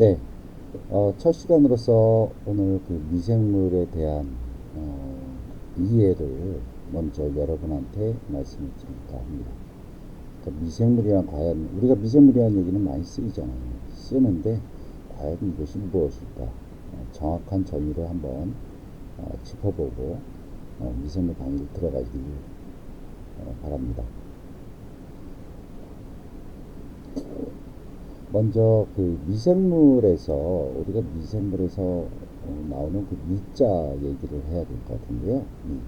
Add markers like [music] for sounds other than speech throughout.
네, 어, 첫 시간으로서 오늘 그 미생물에 대한 이해를 먼저 여러분한테 말씀을 드릴까 합니다. 그러니까 미생물이란 과연 우리가 미생물이라는 얘기는 많이 쓰이잖아요. 쓰는데 과연 이것이 무엇일까? 어, 정확한 정의를 한번 어, 짚어보고 어, 미생물 강의를 들어가길 어, 바랍니다. 먼저 그 미생물에서 우리가 미생물에서 어, 나오는 그 미자 얘기를 해야 될 것 같은데요. 미.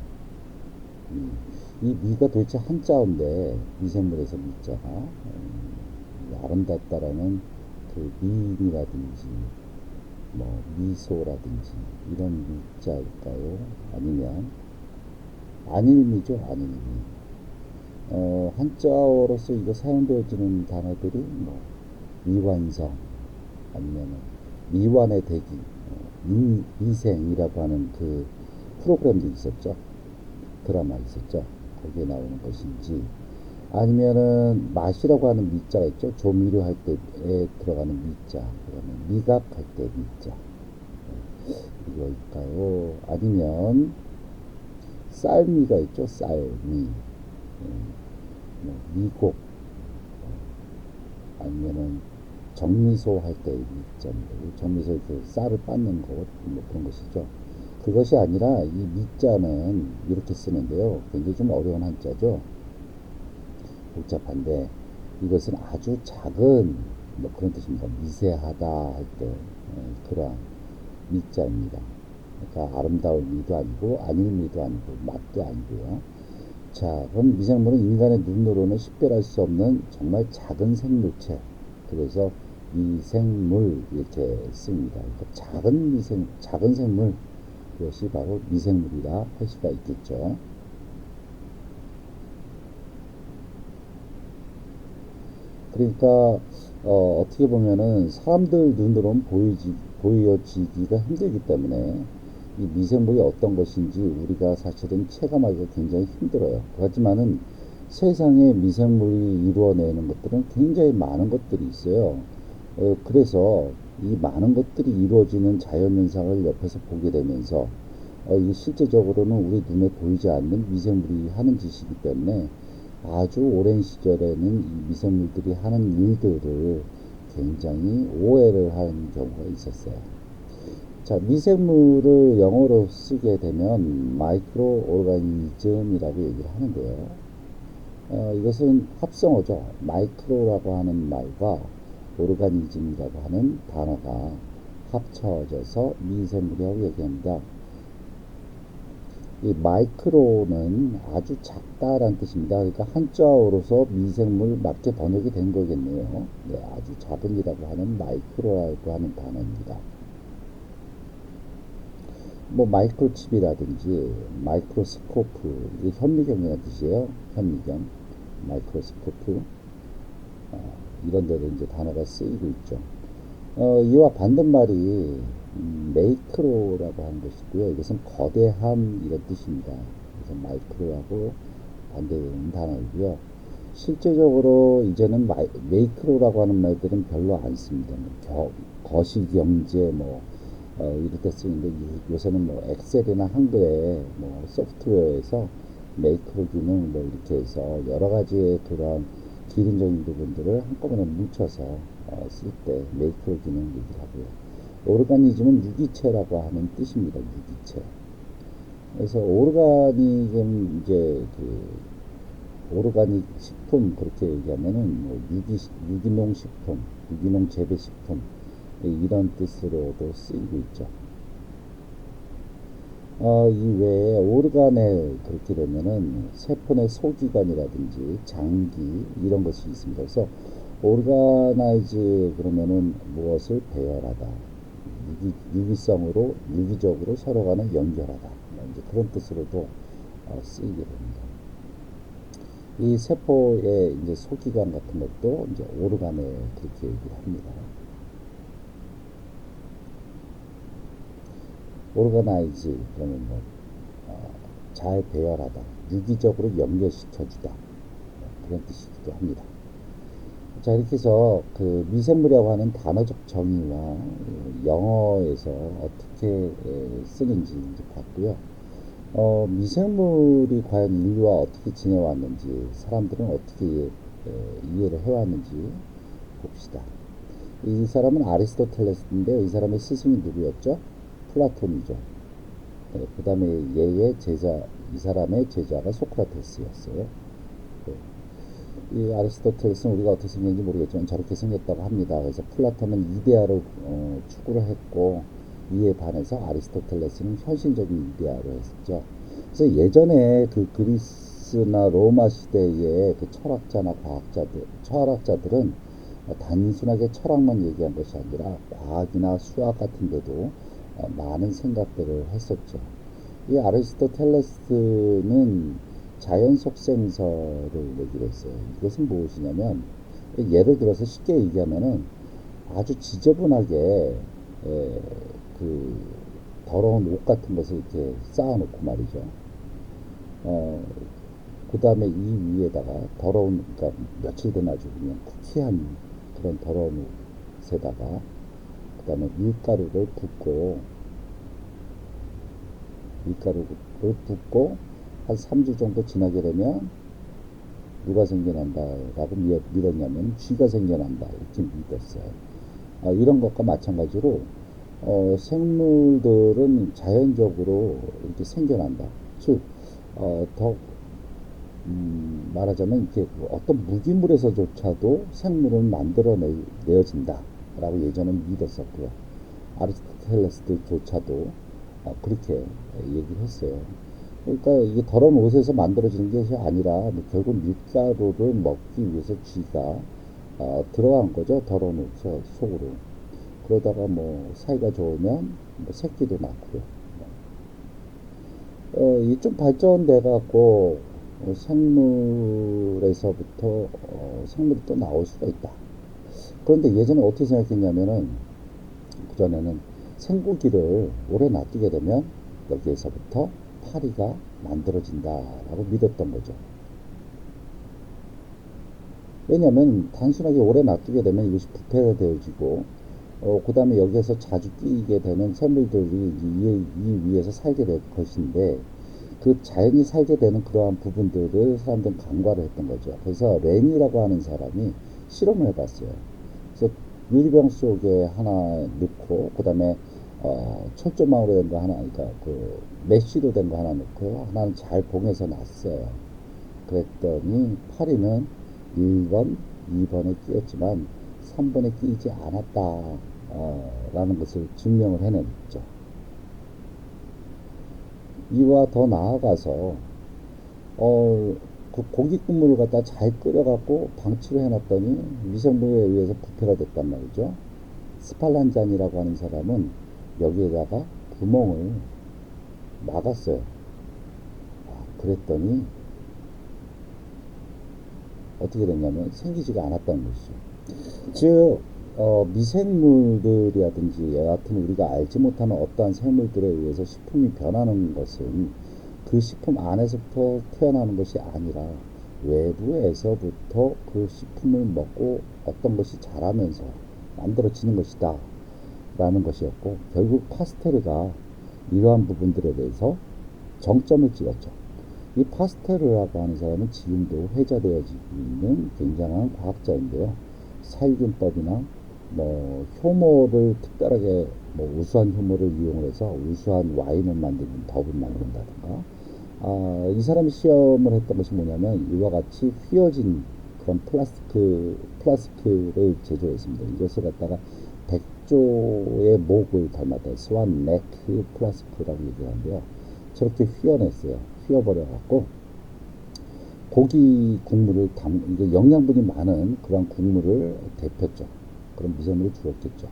미. 이 미가 도대체 한자인데 미생물에서 미자가 음, 아름답다라는 그 미인이라든지 뭐 미소라든지 이런 미자일까요? 아니면 안일미죠, 안일미. 어, 한자어로서 이거 사용되어지는 단어들이 뭐 미완성 아니면 미완의 대기 어, 미, 미생이라고 하는 그 프로그램도 있었죠? 드라마 있었죠? 거기에 나오는 것인지. 아니면은 맛이라고 하는 미자가 있죠? 조미료 할 때에 들어가는 미자. 그러면 미각 할 때 미자. 이거일까요? 아니면 쌀미가 있죠? 쌀미. 음, 뭐 미곡 아니면은 정미소 할 때 미자입니다. 정미소 그 쌀을 빻는 것, 뭐 그런 것이죠. 그것이 아니라 이 미자는 이렇게 쓰는데요. 굉장히 좀 어려운 한자죠. 복잡한데 이것은 아주 작은 뭐 그런 뜻입니다. 미세하다 할 때 그러한 미자입니다. 그러니까 아름다울 미도 아니고 아닐 미도 아니고 맛도 아니고요. 자, 그럼 미생물은 인간의 눈으로는 식별할 수 없는 정말 작은 생물체. 그래서 미생물 이렇게 씁니다. 그러니까 작은 미생, 작은 생물 그것이 바로 미생물이라 할 수가 있겠죠. 그러니까 어, 떻게 보면은 사람들 눈으로는 보이지 보여지기가 힘들기 때문에 이 미생물이 어떤 것인지 우리가 사실은 체감하기가 굉장히 힘들어요. 하지만은 세상에 미생물이 이루어내는 것들은 굉장히 많은 것들이 있어요. 어, 그래서 이 많은 것들이 이루어지는 자연현상을 옆에서 보게 되면서 어, 이게 실제적으로는 우리 눈에 보이지 않는 미생물이 하는 짓이기 때문에 아주 오랜 시절에는 이 미생물들이 하는 일들을 굉장히 오해를 하는 경우가 있었어요. 자, 미생물을 영어로 쓰게 되면 마이크로 오르가니즘이라고 얘기를 하는데요. 어, 이것은 합성어죠. 마이크로라고 하는 말과 오르가니즘이라고 하는 단어가 합쳐져서 미생물이라고 얘기합니다. 이 마이크로는 아주 작다라는 뜻입니다. 그러니까 한자어로서 미생물 맞게 번역이 된 거겠네요. 네, 아주 작은이라고 하는 마이크로라고 하는 단어입니다. 뭐 마이크로칩이라든지 마이크로스코프 이게 현미경이라는 뜻이에요. 현미경, 마이크로스코프 어, 이런 데도 이제 단어가 쓰이고 있죠. 어, 이와 반대말이 음, 메이크로라고 하는 것이고요. 이것은 거대함 이런 뜻입니다. 그래서 마이크로하고 반대되는 단어이고요. 실제적으로 이제는 마이, 메이크로라고 하는 말들은 별로 안 씁니다. 뭐 겨, 거시 경제 뭐 어, 이럴 때 쓰는데 요새는 뭐 엑셀이나 한글에 뭐 소프트웨어에서 메이크로 기능 뭐 이렇게 해서 여러 가지의 그런 기능적인 부분들을 한꺼번에 뭉쳐서 어, 쓸때 메이크로 기능 얘기를 하고요. 오르가니즘은 유기체라고 하는 뜻입니다. 유기체. 그래서 오르가니즘 이제 그 오르가닉 식품 그렇게 얘기하면은 뭐 유기 유기농 식품, 유기농 재배 식품 이런 뜻으로도 쓰이고 있죠. 어, 이 외에 오르간에 그렇게 되면은 세포 내 소기관이라든지 장기 이런 것이 있습니다. 그래서 오르가나이즈 그러면은 무엇을 배열하다. 유기, 유기 성으로 유기적으로 서로 간에 연결하다. 이제 그런 뜻으로도 어, 쓰이게 됩니다. 이 세포의 이제 소기관 같은 것도 이제 오르간에 그렇게 얘기를 합니다. 오르가나이즈 그러면 뭐, 어, 잘 배열하다, 유기적으로 연결시켜주다 뭐 그런 뜻이기도 합니다. 자, 이렇게 해서 그 미생물이라고 하는 단어적 정의와 영어에서 어떻게 에, 쓰는지 이제 봤고요. 어, 미생물이 과연 인류와 어떻게 지내왔는지, 사람들은 어떻게 에, 이해를 해왔는지 봅시다. 이 사람은 아리스토텔레스인데 이 사람의 스승이 누구였죠? 플라톤이죠. 네, 그 다음에 얘의 제자, 이 사람의 제자가 소크라테스였어요. 네. 이 아리스토텔레스는 우리가 어떻게 생겼는지 모르겠지만 저렇게 생겼다고 합니다. 그래서 플라톤은 이데아를 어, 추구를 했고 이에 반해서 아리스토텔레스는 현실적인 이데아를 했죠. 그래서 예전에 그 그리스나 로마 시대의 그 철학자나 과학자들, 철학자들은 단순하게 철학만 얘기한 것이 아니라 과학이나 수학 같은 데도 어, 많은 생각들을 했었죠. 이 아리스토텔레스는 자연 속생설을 얘기를 했어요. 이것은 무엇이냐면 예를 들어서 쉽게 얘기하면은 아주 지저분하게 에, 그 더러운 옷 같은 것을 이렇게 쌓아놓고 말이죠. 어, 그 다음에 이 위에다가 더러운, 그러니까 며칠 된 아주 그냥 쿠키한 그런 더러운 옷에다가 그 다음에 밀가루를 붓고 밀가루를 붓고 한 3주 정도 지나게 되면 누가 생겨난다라고 믿었냐면 쥐가 생겨난다 이렇게 믿었어요. 아, 이런 것과 마찬가지로 어, 생물들은 자연적으로 이렇게 생겨난다. 즉, 어, 더 음, 말하자면 이렇게 그 어떤 무기물에서조차도 생물은 만들어내어진다 라고 예전엔 믿었었고요. 아리스토텔레스조차도 어, 그렇게 얘기를 했어요. 그러니까 이게 더러운 옷에서 만들어지는 것이 아니라 뭐 결국 밀가루를 먹기 위해서 쥐가 어, 들어간 거죠. 더러운 옷 속으로. 그러다가 뭐 사이가 좋으면 뭐 새끼도 낳고요. 어, 이좀 발전돼 갖고 어, 생물에서부터 어, 생물이 또 나올 수가 있다. 그런데 예전에 어떻게 생각했냐면은 그전에는 생고기를 오래 놔두게 되면 여기에서부터 파리가 만들어진다라고 믿었던 거죠. 왜냐하면 단순하게 오래 놔두게 되면 이것이 부패가 되어지고 어, 그 다음에 여기에서 자주 끼게 되는 생물들이 이, 이 위에서 살게 될 것인데 그 자연이 살게 되는 그러한 부분들을 사람들은 간과를 했던 거죠. 그래서 레니라고 하는 사람이 실험을 해봤어요. 그래서 유리병 속에 하나 넣고 그 다음에 어, 철조망으로 된 거 하나, 그러니까 그 메쉬로 된 거 하나 넣고 하나는 잘 봉해서 놨어요. 그랬더니 파리는 1번, 2번에 끼었지만 3번에 끼지 않았다. 어, 라는 것을 증명을 해냈죠. 이와 더 나아가서 어, 그 고기 국물을 갖다 잘 끓여갖고 방치를 해놨더니 미생물에 의해서 부패가 됐단 말이죠. 스팔란잔이라고 하는 사람은 여기에다가 구멍을 막았어요. 아, 그랬더니 어떻게 됐냐면 생기지가 않았다는 것이죠. 즉 어, 미생물들이라든지 여하튼 우리가 알지 못하는 어떠한 생물들에 의해서 식품이 변하는 것은 그 식품 안에서부터 태어나는 것이 아니라 외부에서부터 그 식품을 먹고 어떤 것이 자라면서 만들어지는 것이다. 라는 것이었고, 결국 파스테르가 이러한 부분들에 대해서 정점을 찍었죠. 이 파스테르라고 하는 사람은 지금도 회자되어지고 있는 굉장한 과학자인데요. 살균법이나 뭐 효모를 특별하게 뭐 우수한 효모를 이용해서 우수한 와인을 만드는 법을 만든다든가 아, 이 사람이 시험을 했던 것이 뭐냐면 이와 같이 휘어진 그런 플라스틱 플라스틱을 제조했습니다. 이것을 갖다가 백조의 목을 닮았다. 스완 네크 플라스틱이라고 얘기하는데요. 저렇게 휘어냈어요. 휘어버려 갖고 고기 국물을 담 이게 영양분이 많은 그런 국물을 데폈죠. 그런 미생물이 죽었겠죠.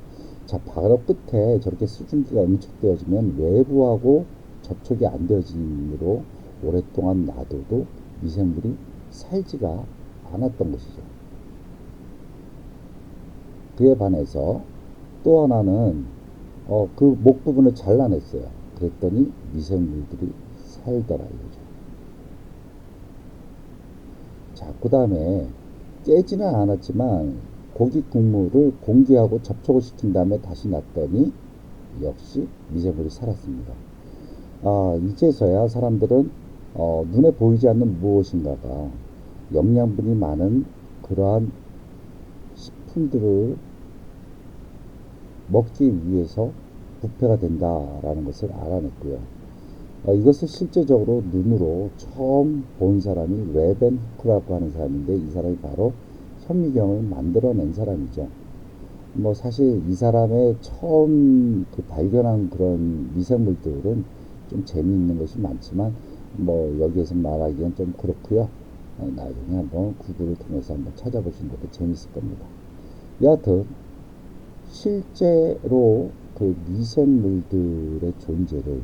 자, 바로 끝에 저렇게 수증기가 응축되어지면 외부하고 접촉이 안 되어짐으로 오랫동안 놔둬도 미생물이 살지가 않았던 것이죠. 그에 반해서 또 하나는 어, 그 목 부분을 잘라냈어요. 그랬더니 미생물들이 살더라 이거죠. 자, 그 다음에 깨지는 않았지만 고기 국물을 공기하고 접촉을 시킨 다음에 다시 놨더니 역시 미생물이 살았습니다. 아, 이제서야 사람들은 어, 눈에 보이지 않는 무엇인가가 영양분이 많은 그러한 식품들을 먹기 위해서 부패가 된다라는 것을 알아냈고요. 어, 이것을 실제적으로 눈으로 처음 본 사람이 레벤 후크라고 하는 사람인데 이 사람이 바로 현미경을 만들어낸 사람이죠. 뭐 사실 이 사람의 처음 그 발견한 그런 미생물들은 좀 재미있는 것이 많지만 뭐 여기에서 말하기는 좀 그렇고요. 어, 나중에 한번 구글을 통해서 한번 찾아보시는 것도 재밌을 겁니다. 여하튼 실제로 그 미생물들의 존재를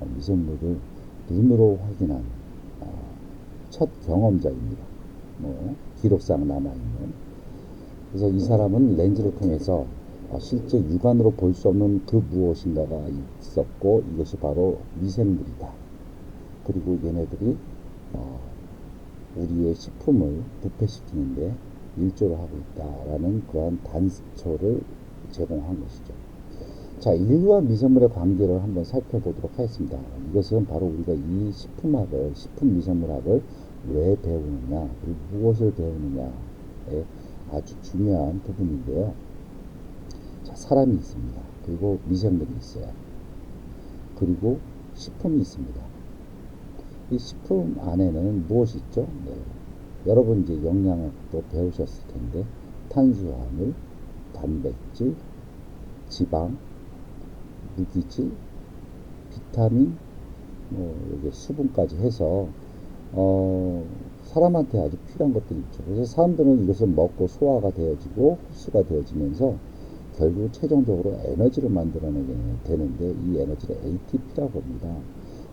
어, 미생물을 눈으로 확인한 어, 첫 경험자입니다. 뭐 기록상 남아있는 그래서 이 사람은 렌즈를 통해서 어, 실제 육안으로 볼 수 없는 그 무엇인가가 있었고 이것이 바로 미생물이다. 그리고 얘네들이 어, 우리의 식품을 부패시키는데 일조를 하고 있다라는 그러한 단초를 제공한 것이죠. 자, 인류와 미생물의 관계를 한번 살펴보도록 하겠습니다. 이것은 바로 우리가 이 식품학을, 식품 미생물학을 왜 배우느냐, 그리고 무엇을 배우느냐에 아주 중요한 부분인데요. 자, 사람이 있습니다. 그리고 미생물이 있어요. 그리고 식품이 있습니다. 이 식품 안에는 무엇이 있죠? 네. 여러분 이제 영양학도 배우셨을 텐데 탄수화물, 단백질, 지방, 무기질, 비타민, 뭐 이게 수분까지 해서 어 사람한테 아주 필요한 것들이 있죠. 그래서 사람들은 이것을 먹고 소화가 되어지고 흡수가 되어지면서 결국 최종적으로 에너지를 만들어내게 되는데 이 에너지를 ATP라고 합니다.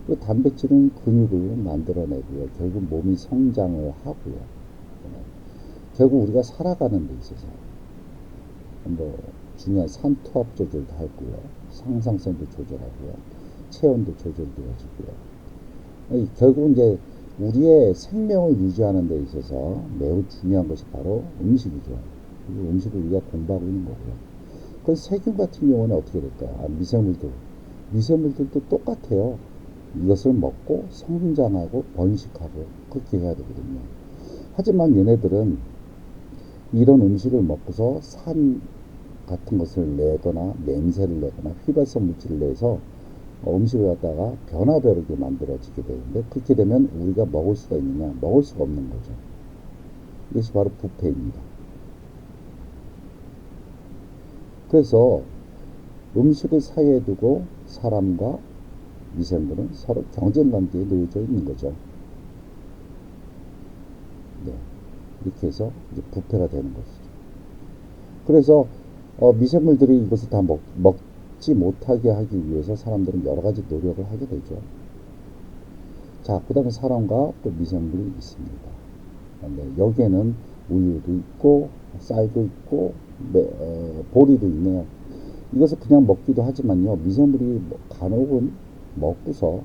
그 단백질은 근육을 만들어내고요. 결국 몸이 성장을 하고요. 네. 결국 우리가 살아가는 데 있어서 뭐 중요한 산투압 조절도 하고요. 상상성도 조절하고요. 체온도 조절되어지고요. 결국 이제 우리의 생명을 유지하는 데 있어서 매우 중요한 것이 바로 음식이죠. 음식을 우리가 공부하고 있는 거고요. 그래서 세균 같은 경우는 어떻게 될까요? 아, 미생물들. 미생물들도 똑같아요. 이것을 먹고 성장하고 번식하고 그렇게 해야 되거든요. 하지만 얘네들은 이런 음식을 먹고서 산 같은 것을 내거나 냄새를 내거나 휘발성 물질을 내서 음식을 갖다가 변화되게 만들어지게 되는데 그렇게 되면 우리가 먹을 수가 있느냐? 먹을 수가 없는 거죠. 이것이 바로 부패입니다. 그래서 음식을 사이에 두고 사람과 미생물은 서로 경쟁 관계에 놓여져 있는 거죠. 네. 이렇게 해서 부패가 되는 것이죠. 그래서 어, 미생물들이 이것을 다 먹, 먹 지 못하게 하기 위해서 사람들은 여러 가지 노력을 하게 되죠. 자, 그 다음에 사람과 또 미생물이 있습니다. 네, 여기에는 우유도 있고, 쌀도 있고, 매, 어, 보리도 있네요. 이것을 그냥 먹기도 하지만요, 미생물이 뭐 간혹은 먹고서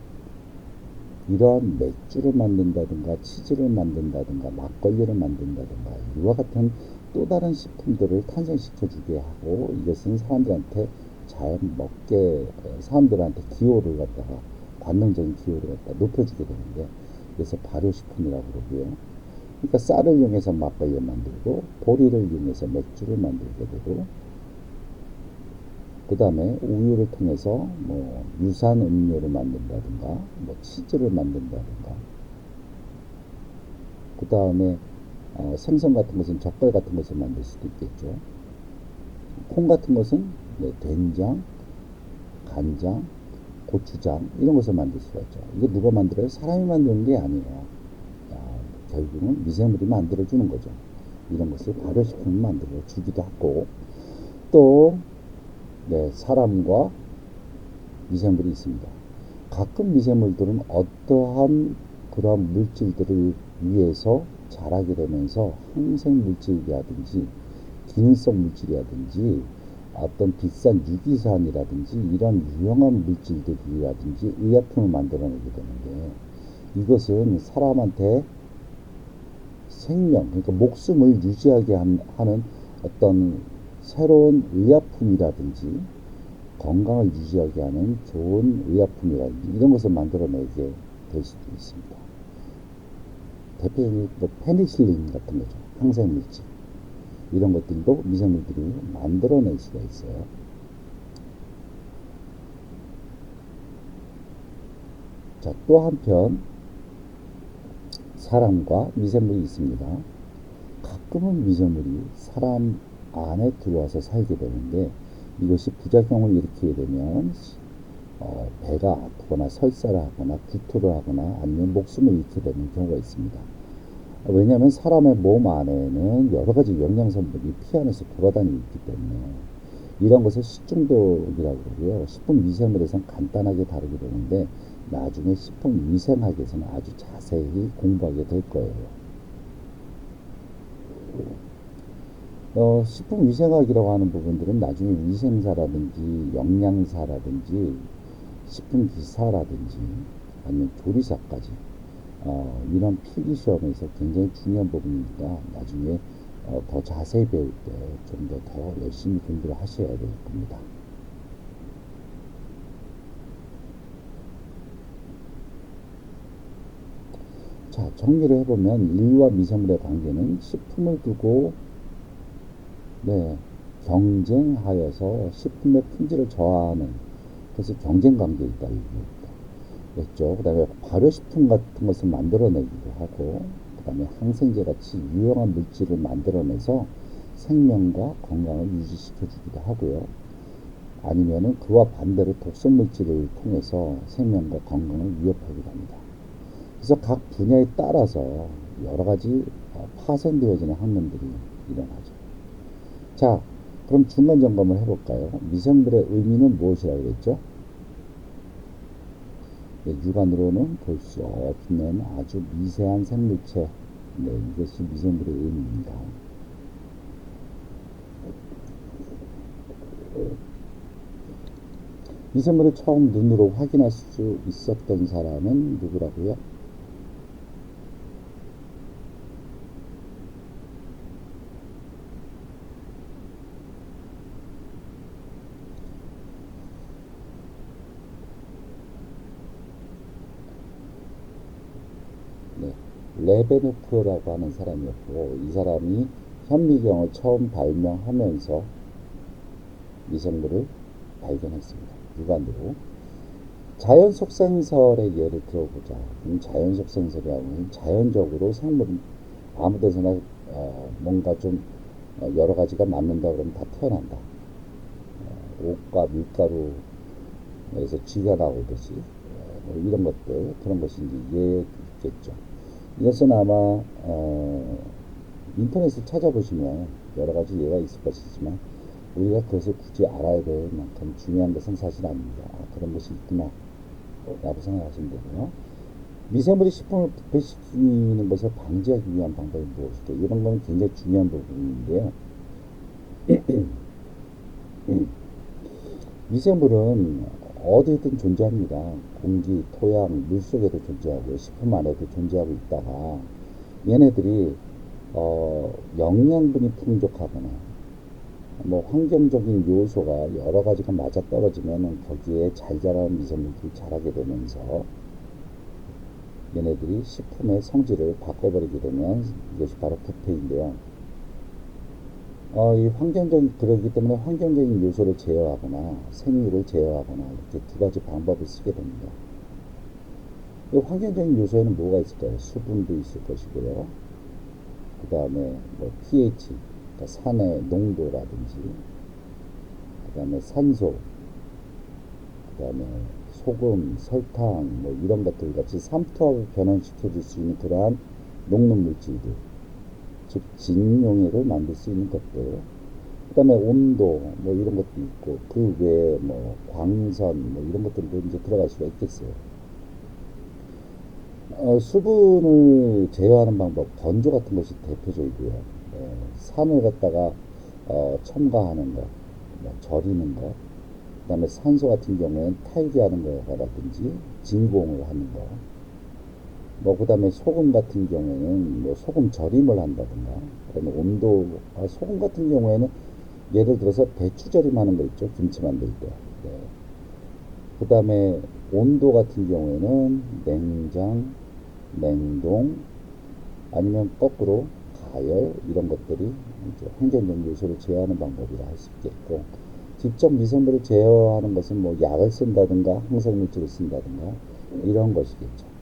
이러한 맥주를 만든다든가 치즈를 만든다든가 막걸리를 만든다든가 이와 같은 또 다른 식품들을 탄생시켜주게 하고 이것은 사람들한테 잘 먹게 사람들한테 기호를 갖다가 관능적인 기호를 갖다 높여주게 되는데 그래서 발효식품이라고 그러고요. 그러니까 쌀을 이용해서 막걸리를 만들고 보리를 이용해서 맥주를 만들게 되고 그 다음에 우유를 통해서 뭐 유산 음료를 만든다든가 뭐 치즈를 만든다든가 그 다음에 어, 생선 같은 것은 젓갈 같은 것을 만들 수도 있겠죠. 콩 같은 것은 네, 된장, 간장, 고추장 이런 것을 만들 수가 있죠. 이거 누가 만들어요? 사람이 만드는 게 아니에요. 야, 결국은 미생물이 만들어 주는 거죠. 이런 것을 발효식품을 만들어 주기도 하고 또 네, 사람과 미생물이 있습니다. 가끔 미생물들은 어떠한 그러한 물질들을 위해서 자라게 되면서 항생 물질이라든지 기능성 물질이라든지 어떤 비싼 유기산이라든지 이런 유용한 물질들이라든지 의약품을 만들어내게 되는데 이것은 사람한테 생명, 그러니까 목숨을 유지하게 한- 하는 어떤 새로운 의약품이라든지 건강을 유지하게 하는 좋은 의약품이라든지 이런 것을 만들어내게 될 수도 있습니다. 대표적인 뭐 페니실린 같은 거죠. 항생물질. 이런 것들도 미생물들이 만들어낼 수가 있어요. 자, 또 한편 사람과 미생물이 있습니다. 가끔은 미생물이 사람 안에 들어와서 살게 되는데 이것이 부작용을 일으키게 되면 어, 배가 아프거나 설사를 하거나 구토를 하거나 아니면 목숨을 잃게 되는 경우가 있습니다. 왜냐하면 사람의 몸 안에는 여러 가지 영양 성분이 피 안에서 돌아다니고 있기 때문에 이런 것을 식중독이라고 그러고요. 식품 위생물에서는 간단하게 다루게 되는데 나중에 식품 위생학에서는 아주 자세히 공부하게 될 거예요. 어, 식품 위생학이라고 하는 부분들은 나중에 위생사라든지 영양사라든지 식품 기사라든지 아니면 조리사까지 어, 이런 필기 시험에서 굉장히 중요한 부분이니까 나중에 어, 더 자세히 배울 때 좀 더 더 열심히 공부를 하셔야 될 겁니다. 자, 정리를 해보면 인류와 미생물의 관계는 식품을 두고 네, 경쟁하여서 식품의 품질을 저하하는 그래서 경쟁 관계에 있다 이겁 니다. 그랬죠. 그 다음에 발효식품 같은 것을 만들어내기도 하고 그 다음에 항생제 같이 유용한 물질을 만들어내서 생명과 건강을 유지시켜 주기도 하고요. 아니면은 그와 반대로 독성 물질을 통해서 생명과 건강을 위협하기도 합니다. 그래서 각 분야에 따라서 여러 가지 어, 파생되어지는 학문들이 일어나죠. 자, 그럼 중간 점검을 해볼까요? 미생물의 의미는 무엇이라고 그랬죠? 네, 육안으로는 볼 수 없는 아주 미세한 생물체. 네, 이것이 미생물의 의미입니다. 미생물을 처음 눈으로 확인할 수 있었던 사람은 누구라고요? 네, 레베누크라고 하는 사람이었고 이 사람이 현미경을 처음 발명하면서 미생물을 발견했습니다. 육안으로. 자연 속생설의 예를 들어보자. 음, 자연 속생설이라고는 자연적으로 생물은 아무 데서나 어, 뭔가 좀 어, 여러 가지가 맞는다 그러면 다 태어난다. 어, 옷과 밀가루에서 쥐가 나오듯이 어, 뭐 이런 것들 그런 것이 이제 예겠죠. 이것은 아마 어, 인터넷을 찾아보시면 여러 가지 예가 있을 것이지만 우리가 그것을 굳이 알아야 될 만큼 중요한 것은 사실 아닙니다. 아, 그런 것이 있구나. 라고 생각하시면 되고요. 미생물이 식품을 부패시키는 것을 방지하기 위한 방법이 무엇일까? 이런 거는 굉장히 중요한 부분인데요. [clears throat] 미생물은 어디든 존재합니다. 공기, 토양, 물 속에도 존재하고 식품 안에도 존재하고 있다가 얘네들이 어, 영양분이 풍족하거나 뭐 환경적인 요소가 여러 가지가 맞아 떨어지면 거기에 잘 자라는 미생물들이 자라게 되면서 얘네들이 식품의 성질을 바꿔버리게 되면 이것이 바로 부패인데요. 어, 이 환경적인 그러기 때문에 환경적인 요소를 제어하거나 생유를 제어하거나 이렇게 두 가지 방법을 쓰게 됩니다. 이 환경적인 요소에는 뭐가 있을까요? 수분도 있을 것이고요. 그 다음에 뭐 pH, 그러니까 산의 농도라든지, 그 다음에 산소, 그 다음에 소금, 설탕, 뭐 이런 것들 같이 삼투압을 변환시켜 줄 수 있는 그러한 녹는 물질들, 즉 진용액을 만들 수 있는 것들, 그 다음에 온도, 뭐 이런 것도 있고, 그 외에 뭐 광선, 뭐 이런 것들도 이제 들어갈 수가 있겠어요. 어, 수분을 제어하는 방법, 건조 같은 것이 대표적이고요. 예, 산을 갖다가 어, 첨가하는 것, 뭐 절이는 것, 그 다음에 산소 같은 경우에는 탈기하는 거라든지 진공을 하는 거, 뭐 그다음에 소금 같은 경우에는 뭐 소금 절임을 한다든가 그다음에 온도 아, 소금 같은 경우에는 예를 들어서 배추 절임하는 거 있죠 김치 만들 때 네. 그다음에 온도 같은 경우에는 냉장 냉동 아니면 거꾸로 가열 이런 것들이 이제 환경적 요소를 제어하는 방법이라 할 수 있겠고 직접 미생물을 제어하는 것은 뭐 약을 쓴다든가 항생물질을 쓴다든가 이런 것이겠죠.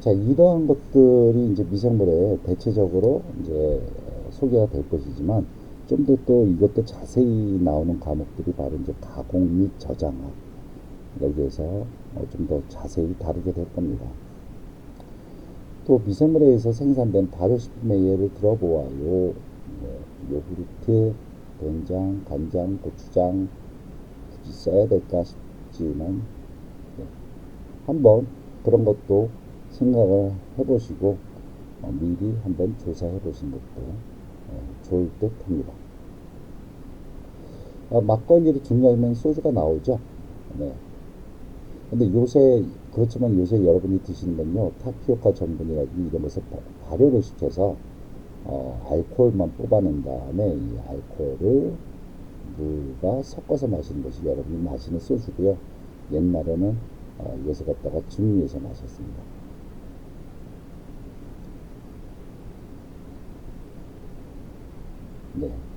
자, 이러한 것들이 이제 미생물에 대체적으로 이제 소개가 될 것이지만 좀 더 또 이것도 자세히 나오는 과목들이 바로 이제 가공 및 저장학 여기에서 어, 좀더 자세히 다루게 될 겁니다. 또 미생물에 의해서 생산된 발효식품의 예를 들어보아요. 뭐, 요구르트, 된장, 간장, 고추장 굳이 써야 될까 싶지만 네. 한번 그런 것도 생각을 해보시고 어, 미리 한번 조사해 보신 것도 어, 좋을 듯 합니다. 아, 막걸리를 중요하면 소주가 나오죠. 네. 근데 요새 그렇지만 요새 여러분이 드시는 건요 타피오카 전분이라든지 이런 것을 바- 발효를 시켜서 어, 알코올만 뽑아낸 다음에 이 알코올을 물과 섞어서 마시는 것이 여러분이 마시는 소주고요. 옛날에는 어, 이것을 갖다가 증류해서 마셨습니다. 네.